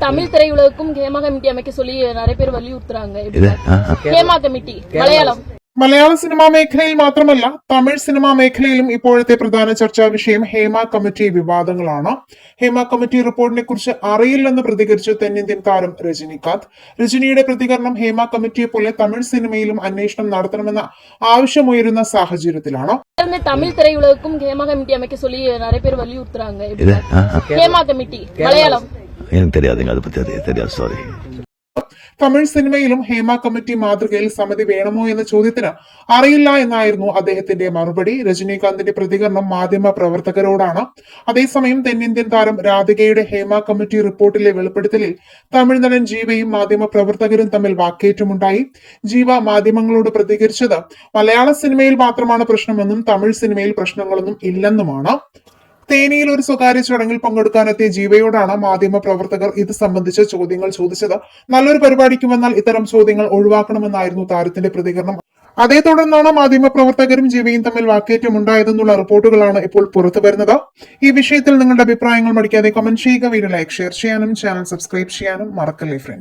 Tamil திரையுலகுக்கும் Hema committee அமைக்க சொல்லி நிறைய பேர் வலியுறுத்துறாங்க ഇത് ആ, ആ. ஹேமா கமிட்டி மலையாளம் മലയാള സിനിമാ മേഖലയിൽ മാത്രമല്ല തമിഴ് സിനിമാ മേഖലയിലും ഇപ്പോഴത്തെ പ്രധാന ചർച്ചാ വിഷയം ഹേമ കമ്മിറ്റി വിവാദങ്ങളാണ് ഹേമ കമ്മിറ്റി റിപ്പോർട്ടിനെ കുറിച്ച് അറിയില്ലെന്ന് പ്രതികരിച്ച് തെന്നിന്ത്യൻ താരം രജനികാന്ത് രജനിയുടെ പ്രതികരണം ഹേമ കമ്മിറ്റിയെ പോലെ തമിഴ് സിനിമയിലും അന്വേഷണം നടത്തണമെന്ന ആവശ്യമുയരുന്ന സാഹചര്യത്തിലാണ് இருந்து தமிழ் திரையுலகுக்கும் ஹேமா கமிட்டி அமைக்க சொல்லி நிறைய பேர் வலியுறுத்துறாங்க ഇത് ആ, ആ. ஹேமா கமிட்டி மலையாளம் എനിക്ക് தெரியாதுங்க அதை பத்தி அது தெரியாது சாரி തമിഴ് സിനിമയിലും ഹേമ കമ്മിറ്റി മാതൃകയിൽ സമിതി വേണമോ എന്ന ചോദ്യത്തിന് അറിയില്ല എന്നായിരുന്നു അദ്ദേഹത്തിന്റെ മറുപടി രജനീകാന്തിന്റെ പ്രതികരണം മാധ്യമ പ്രവർത്തകരോടാണ് അതേസമയം തെന്നിന്ത്യൻ താരം രാധികയുടെ ഹേമ കമ്മിറ്റി റിപ്പോർട്ടിലെ വെളിപ്പെടുത്തലിൽ തമിഴ് നടൻ ജീവയും മാധ്യമ പ്രവർത്തകരും തമ്മിൽ വാക്കേറ്റമുണ്ടായി ജീവ മാധ്യമങ്ങളോട് പ്രതികരിച്ചത് മലയാള സിനിമയിൽ മാത്രമാണ് പ്രശ്നമെന്നും തമിഴ് സിനിമയിൽ പ്രശ്നങ്ങളൊന്നും ഇല്ലെന്നുമാണ് തേനിയിൽ ഒരു സ്വകാര്യ ചടങ്ങിൽ പങ്കെടുക്കാനെത്തിയ ജീവയോടാണ് മാധ്യമ പ്രവർത്തകർ ഇത് സംബന്ധിച്ച ചോദ്യങ്ങൾ ചോദിച്ചത്. നല്ലൊരു പരിപാടിക്ക് വന്നാൽ ഇത്തരം ചോദ്യങ്ങൾ ഒഴിവാക്കണമെന്നായിരുന്നു താരത്തിന്റെ പ്രതികരണം. അതേ തുടർന്നാണ് മാധ്യമ പ്രവർത്തകരും ജീവയും തമ്മിൽ വാക്കേറ്റം ഉണ്ടായതെന്നുള്ള റിപ്പോർട്ടുകളാണ് ഇപ്പോൾ പുറത്തു വരുന്നത്. ഈ വിഷയത്തിൽ നിങ്ങളുടെ അഭിപ്രായങ്ങൾ മടിക്കാതെ കമന്റ് ചെയ്യുക. വീഡിയോ ലൈക്ക് ഷെയർ ചെയ്യാനും ചാനൽ സബ്സ്ക്രൈബ് ചെയ്യാനും മറക്കല്ലേ ഫ്രണ്ട്സ്